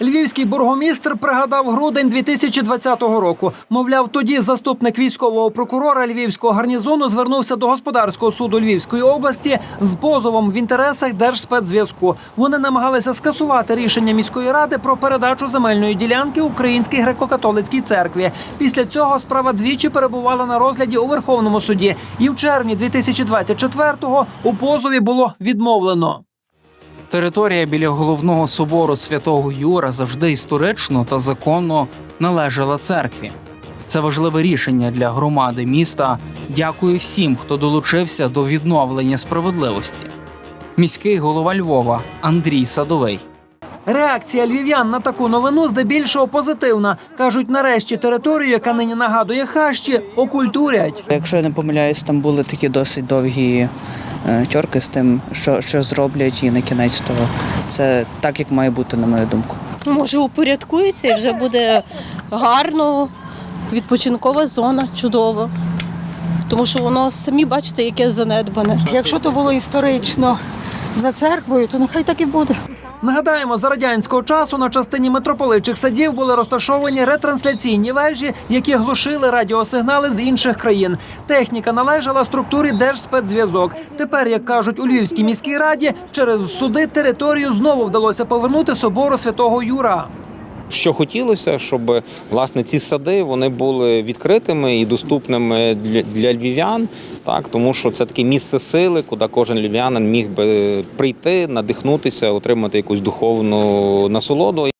Львівський бургомістр пригадав грудень 2020 року. Мовляв, тоді заступник військового прокурора Львівського гарнізону звернувся до господарського суду Львівської області з позовом в інтересах Держспецзв'язку. Вони намагалися скасувати рішення міської ради про передачу земельної ділянки Українській греко-католицькій церкві. Після цього справа двічі перебувала на розгляді у Верховному суді, і в червні 2024-го у позові було відмовлено. Територія біля головного собору святого Юра завжди історично та законно належала церкві. Це важливе рішення для громади міста. Дякую всім, хто долучився до відновлення справедливості. Міський голова Львова Андрій Садовий. Реакція львів'ян на таку новину здебільшого позитивна. кажуть, нарешті територію, яка нині нагадує хащі, окультурять. Якщо я не помиляюсь, там були такі досить довгі е, тьорки з тим, що, що зроблять, і на кінець того. Це так, як має бути, на мою думку. може упорядкується і вже буде гарно, відпочинкова зона, чудово. Тому що воно самі бачите, яке занедбане. Якщо то було історично за церквою, то нехай так і буде. Нагадаємо, за радянського часу на частині митрополичих садів були розташовані ретрансляційні вежі, які глушили радіосигнали з інших країн. Техніка належала структурі Держспецзв'язок. Тепер, як кажуть у Львівській міській раді, через суди територію знову вдалося повернути собору святого Юра. Що хотілося, щоб власне ці сади вони були відкритими і доступними для, львів'ян, так тому що це таке місце сили, куди кожен львів'янин міг би прийти, надихнутися, отримати якусь духовну насолоду.